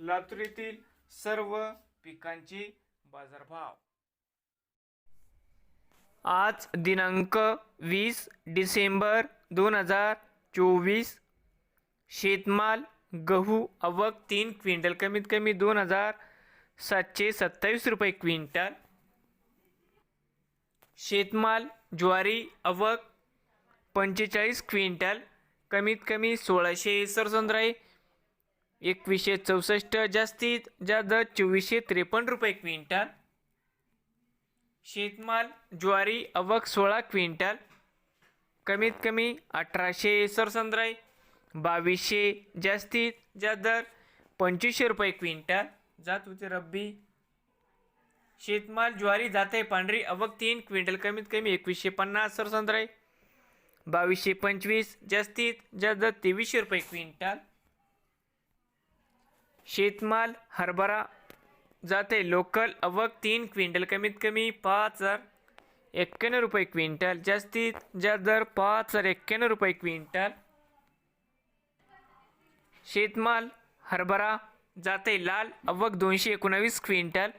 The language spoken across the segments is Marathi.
लातूर येथील सर्व पिकांची बाजारभाव. आज दिनांक वीस डिसेंबर दोन हजार चोवीस. शेतमाल गहू अवक तीन क्विंटल कमीत कमी दोन हजार सातशे सत्तावीस रुपये क्विंटल. शेतमाल ज्वारी अवक पंचेचाळीस क्विंटल कमीत कमी सोळाशे सरसंद्राई एकवीसशे चौसष्ट जास्तीत जास्त चोवीसशे त्रेपन्न रुपये क्विंटल. शेतमाल ज्वारी अवक सोळा क्विंटल. कमीत कमी अठराशे सरसंद्राई बावीसशे जास्तीत जास्त दर पंचवीसशे रुपये क्विंटल. जात होते रब्बी. शेतमाल ज्वारी जाते पांढरी अवक तीन क्विंटल. कमीत कमी एकवीसशे पन्नास सरसंद्राई बावीसशे पंचवीस जास्तीत जास्त तेवीसशे रुपये क्विंटल. शेतमाल हरभरा जाते. लोकल अवक तीन क्विंटल कमीत कमी पाच हजार एक्क्याण्णव रुपये क्विंटल. जास्तीत जास्त दर पाच हजार एक्क्याण्णव रुपये क्विंटल. शेतमाल हरभरा जाते. लाल अवक दोनशे एकोणावीस क्विंटल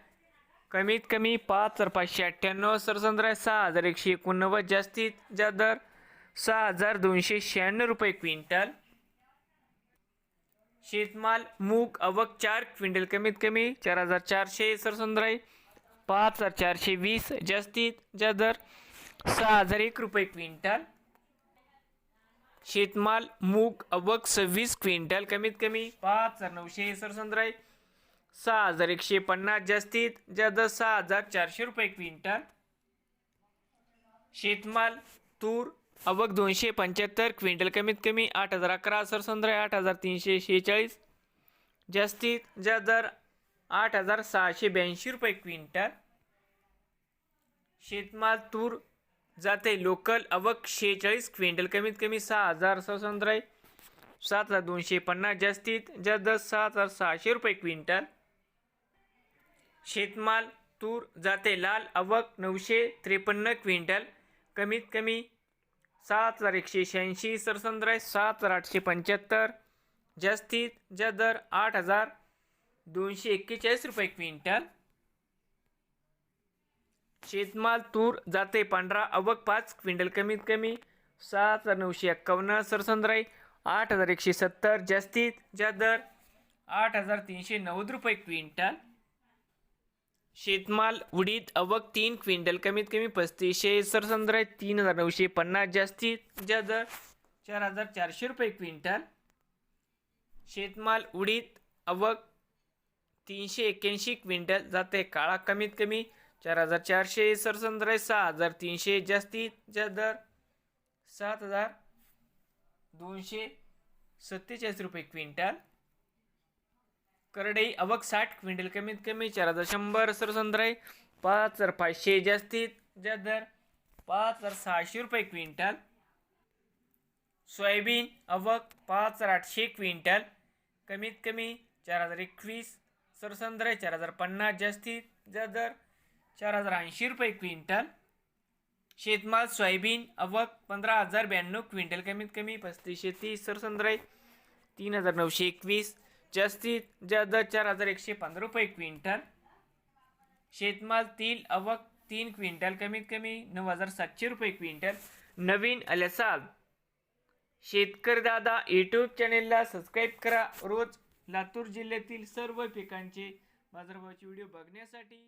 कमीत कमी पाच हजार पाचशे अठ्ठ्याण्णव. सरसंद्रा सहा हजार एकशे एकोणनव्वद. जास्तीत जास्त दर सहा हजार दोनशे शहाण्णव रुपये क्विंटल. शेतमाल मूग अवक चार क्विंटल कमीत कमी चार हजार चारशे सरसंद्राई पाच हजार चारशे वीस जास्तीत जास्त दर सहा हजार एक रुपये क्विंटल. शेतमाल मूग अवक सव्वीस क्विंटल कमीत कमी पाच हजार नऊशे सरसंद्राई सहा हजार एकशे पन्नास जास्तीत जास्त सहा हजार चारशे रुपये क्विंटल. शेतमाल तूर अवक दोनशे पंच्याहत्तर क्विंटल कमीत कमी आठ हजार अकरा सरसंद्र आठ हजार तीनशे शेहेचाळीस. जास्तीत जास्त दर आठ हजार सहाशे ब्याऐंशी रुपये क्विंटल. शेतमाल तूर जाते लोकल अवक शेहेचाळीस क्विंटल कमीत कमी सहा हजार सरसंद्राई सात हजार दोनशे पन्नास जास्तीत जास्त सात हजार सहाशे रुपये क्विंटल. शेतमाल तूर जाते लाल अवक नऊशे त्रेपन्न क्विंटल कमीत कमी सात हजार एकशे शहाऐंशी सरसंद्राय सात हजार आठशे पंच्याहत्तर. जास्तीत ज्या दर आठ हजार दोनशे एक्केचाळीस रुपये क्विंटल. शेतमाल तूर जाते पांढरा अवक पाच क्विंटल कमीत कमी. सात हजार नऊशे एक्कावन्न सरसंद्राई आठ हजार एकशे सत्तर. जास्तीत ज्या दर आठ हजार तीनशे नव्वद रुपये क्विंटल. शेतमाल उडीद अवक तीन क्विंटल कमीत कमी पस्तीसशे सरसंद्राई तीन हजार नऊशे पन्नास जास्तीत जास्त दर चार हजार चारशे रुपये क्विंटल. शेतमाल उडीद अवक तीनशे एक्क्याऐंशी क्विंटल जाते. काळा कमीत कमी चार हजार चारशे सरसंद्राई सहा हजार तीनशे जास्तीत जास्त दर सात हजार दोनशे सत्तेचाळीस रुपये क्विंटल. करडई अवक साठ क्विंटल कमीत कमी चार हजार शंभर सरसंद्राई पाच हजार पाचशे जास्तीत जास्त दर पाच हजार सहाशे रुपये क्विंटल. सोयाबीन अवक पाच हजार आठशे क्विंटल कमीत कमी चार हजार एकवीस सरसंद्राई चार हजार पन्नास जास्तीत जास्त दर चार हजार ऐंशी रुपये क्विंटल. शेतमाल सोयाबीन अवक पंधरा हजार ब्याण्णव क्विंटल कमीत कमी पस्तीसशे तीस सरसंद्राई तीन हजार नऊशे एकवीस जास्तीत जास्त चार हजार एकशे पंधरा रुपये क्विंटल. शेतमाल तीन अवक तीन क्विंटल कमीत कमी नऊ हजार सातशे रुपये क्विंटल. नवीन आल्यासाल शेतकरी दादा यूट्यूब चॅनेलला सबस्क्राईब करा. रोज लातूर जिल्ह्यातील सर्व पिकांचे बाजारभावाचे व्हिडिओ बघण्यासाठी.